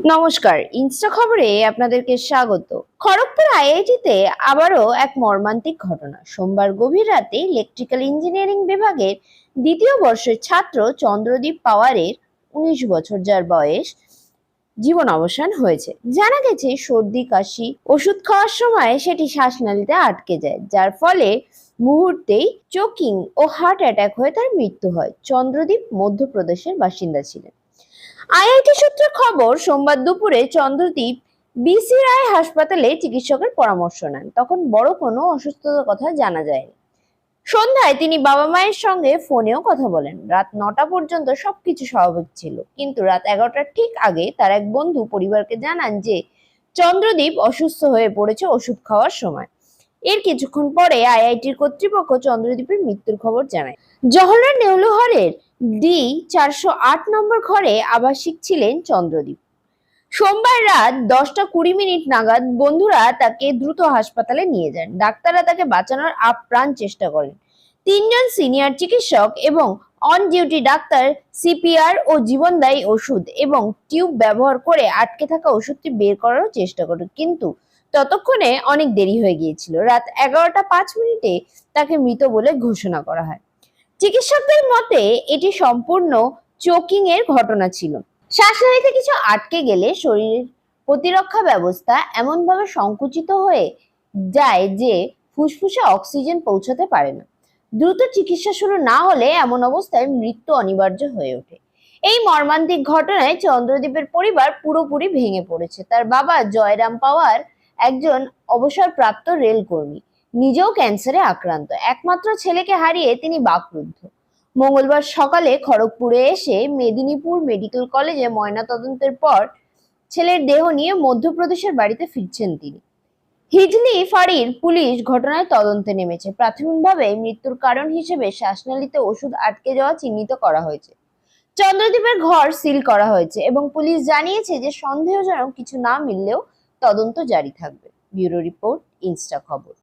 নমস্কার, ইনস্টা খবরে আপনাদেরকে স্বাগত। খড়গপুর আইআইটিতে আবারও এক মর্মান্তিক ঘটনা। সোমবার গভীর রাতে ইলেকট্রিক্যাল ইঞ্জিনিয়ারিং বিভাগের দ্বিতীয় বর্ষের ছাত্র চন্দ্রদীপ পাওয়ারের উনিশ বছর যার বয়স জীবন অবসান হয়েছে। জানা গেছে, সর্দি, কাশি, ওষুধ খাওয়ার সময় সেটি শ্বাসনালীতে আটকে যায়। যার ফলে মুহূর্তেই চোকিং ও হার্ট অ্যাটাক হয়ে তার মৃত্যু হয়। চন্দ্রদীপ মধ্যপ্রদেশের বাসিন্দা ছিলেন। আইআইটি সূত্রে খবর, সোমবার দুপুরে চন্দ্রদীপ বিসি রায় হাসপাতালে চিকিৎসকের পরামর্শ নেন। তখন বড় কোনো অসুস্থতার কথা জানা যায়নি। সন্ধ্যায় তিনি বাবা মায়ের সঙ্গে ফোনেও কথা বলেন। রাত নটা পর্যন্ত সবকিছু স্বাভাবিক ছিল। কিন্তু রাত এগারোটার ঠিক আগে তার এক বন্ধু পরিবারকে জানান যে, চন্দ্রদীপ অসুস্থ হয়ে পড়েছে ওষুধ খাওয়ার সময়। এর কিছুক্ষণ পরে আইআইটির কর্তৃপক্ষ চন্দ্রদ্বীপের মৃত্যুর খবর জানায়। জওহরলাল নেহরু হলের ডি চারশো আট নম্বর ঘরে আবাসিক ছিলেন চন্দ্রদ্বীপ। সোমবার রাত দশটা কুড়ি মিনিট নাগাদ বন্ধুরা তাকে দ্রুত হাসপাতালে নিয়ে যান। ডাক্তাররা তাকে বাঁচানোর আপ্রাণ চেষ্টা করেন। তিনজন সিনিয়র চিকিৎসক এবং অন ডিউটি ডাক্তার, সিপিআর ও জীবনদায়ী ওষুধ এবং টিউব ব্যবহার করে আটকে থাকা ওষুধটি বের করারও চেষ্টা করেন। কিন্তু ততক্ষণে অনেক দেরি হয়ে গিয়েছিল। রাত এগারোটা পাঁচ মিনিটে তাকে মৃত বলে ঘোষণা করা হয়। চিকিৎসকদের মতে, এটি সম্পূর্ণ চোকিং এর ঘটনা ছিল। শ্বাসনালীতে কিছু আটকে গেলে শরীরের প্রতিরক্ষা ব্যবস্থা এমনভাবে সংকুচিত হয়ে যায় যে ফুসফুসে অক্সিজেন পৌঁছাতে পারে না। দ্রুত চিকিৎসা শুরু না হলে এমন অবস্থায় মৃত্যু অনিবার্য হয়ে ওঠে। এই মর্মান্তিক ঘটনায় চন্দ্রদীপের পরিবার পুরোপুরি ভেঙে পড়েছে। তার বাবা জয়রাম পাওয়ার একজন অবসরপ্রাপ্ত রেল কর্মী নিজেও ক্যান্সারে আক্রান্ত। একমাত্র ছেলেকে হারিয়ে তিনি বাকরুদ্ধ। মঙ্গলবার সকালে খড়গপুরে এসে মেদিনীপুর মেডিকেল কলেজে ময়নাতদন্তের পর ছেলের দেহ নিয়ে মধ্যপ্রদেশের বাড়িতে ফিরছেন তিনি। হিজলি ফাঁড়ির পুলিশ ঘটনায় তদন্তে নেমেছে। প্রাথমিকভাবে মৃত্যুর কারণ হিসেবে শ্বাসনালীতে ওষুধ আটকে যাওয়া চিহ্নিত করা হয়েছে। চন্দ্রদীপের ঘর সিল করা হয়েছে এবং পুলিশ জানিয়েছে যে সন্দেহজনক কিছু না মিললেও তদন্ত জারি থাকবে। ব্যুরো রিপোর্ট ইনস্টা খবর।